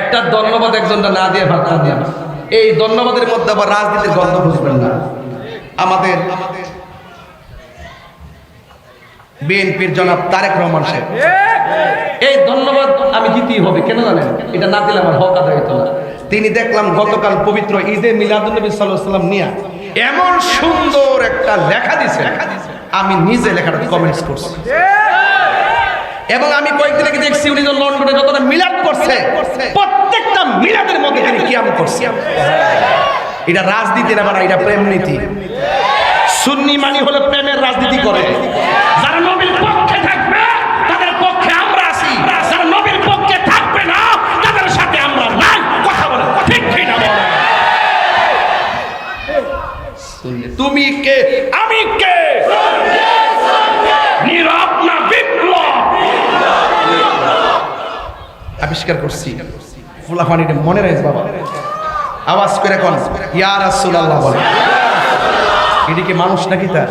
একটা ধন্যবাদ একজনটা না দিয়ে ভাত না দিয়ে এই ধন্যবাদের মধ্যে আবার রাজনীতির গন্ধ বুঝবেন না। আমাদের বিএনপির জনাব তারেক রহমান এই ধন্যবাদ আমি দিতেই হবে, কেন জানেন? এটা না দিলে আমার হক আদায় হতো না। তিনি দেখলাম গতকাল পবিত্র ঈদে মিলাদুলনবী সাল্লাম নিয়ে এমন সুন্দর একটা লেখা দিছে আমি নিজে লেখাটা কমেন্টস করছি। এবং আমি কয়েকদিন আগে দেখছি উনি লন্ডনে যতটা মিলাদ করছে প্রত্যেকটা মিলাদের মধ্যে তিনি কিয়াম করছে। এটা রাজনীতি না মানে এটা প্রেম নীতি। সুন্নি মানি হলে প্রেমের রাজনীতি করে। যারা নবীর পক্ষে থাকবে তাদের পক্ষে আমরা আছি। যারা নবীর পক্ষে থাকবে না তাদের সাথে আমরা নাই। কথা বলে ঠিক ঠিক না তুমি কে? আমি কে? আবিষ্কার করছি। ফুলাফানিটা মনে রাখবে বাবা। আওয়াজ করে কোন রাসূলুল্লাহ বলে। এটি মানুষ নাকি তার?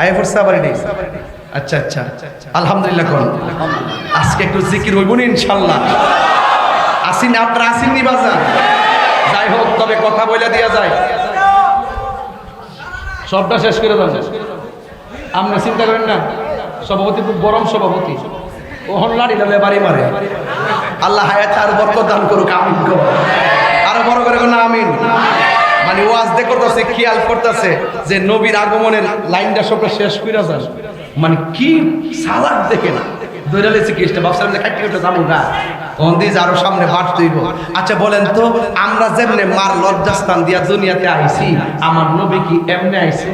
আয় পড়ছে আবার আচ্ছা আচ্ছা। আলহামদুলিল্লাহ কোন। আজকে একটু জিকির হইব না ইনশাল্লাহ। আসিন, আপনারা আসিননি বাজার। যাই হোক, তবে কথা বলে দেওয়া যায়। সবটা শেষ করে দেন আপনি চিন্তা করেন না, সভাপতি খুব গরম সভাপতি। ওহন লাড়ি লালে বাড়ি মারে। আল্লাহ হায়াত আর বরকত দান করুক, আমিন আরও বড় করে কোন আমিন। মানে ওয়াজ দে করতেছে, খেয়াল করতেছে যে নবীর আগমনের লাইনটা সবটা শেষ করে যান। মানে কি সালাদ দেখে না। দৈরা লেছে কেসটা কাটি কাটতে যাব না। অন্দিজ আরও সামনে বাট তৈব আচ্ছা বলেন তো, আমরা যেমনে মার লজ্জাস্থান দিয়া দুনিয়াতে আইছি, আমার নবী কি এমনি আইছে?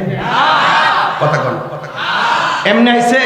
কথা কন। এমনি আইছে?